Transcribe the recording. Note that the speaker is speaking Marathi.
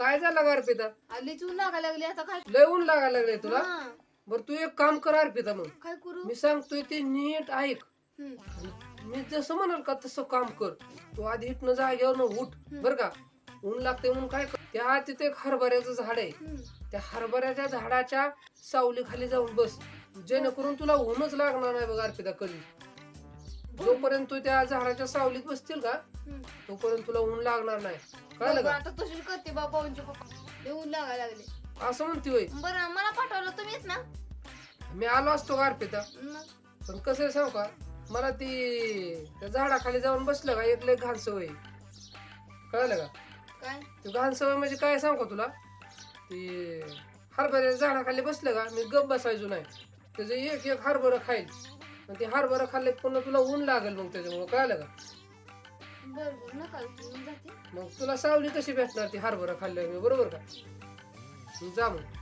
काय झालं का अर्पिता? आलीच ऊन लागायला लागली आता काय लय ऊन लागायला लागले तुला? हा, बर तू एक काम कर अर्पिता मग. काय करू? मी सांगतोय ते नीट ऐक. हम्म, मी जसं म्हणाल का तसं काम कर. तू आधी इथनं जागेवर उठ बर का? ऊन लागते म्हणून काय कर? त्या तिथे एक हरभऱ्याचं झाड आहे. हम्म. त्या हरभऱ्याच्या झाडाच्या सावली खाली जाऊन बस. जेणेकरून तुला ऊनच लागणार नाही बघ अर्पिता कधी. जोपर्यंत तू त्या झाडाच्या सावलीत बसतील का हम्म. तोपर्यंत तुला ऊन लागणार नाही. कळलं का? आता तशीच करते बाबा म्हणजे पप्पा लागायला लागले. असं म्हणते होय. बरं मला पाठवलं तुम्हीच ना. मी आलो असतो का अर्पिता मग, पण कसं आहे सांगू का? मला ती त्या झाडाखाली जाऊन बसलं का एक लय घाण सवय आहे. कळलं का? काय? ते घाण सवय म्हणजे काय सांगू तुला? ते हरभऱ्याच्या झाडाखाली बसलं का मी गप बसायचो नाही. त्याचं एक एक हरभरं खाईल. आणि ते हरभरं खाल्ले पुन्हा तुला ऊन लागेल मग त्याच्यामुळे कळलं का? बरं बरं नका ऊन जाते. मग तुला सावली कशी भेटणार ती हरभरं खाल्ल्यावर बरोबर का? जा मग.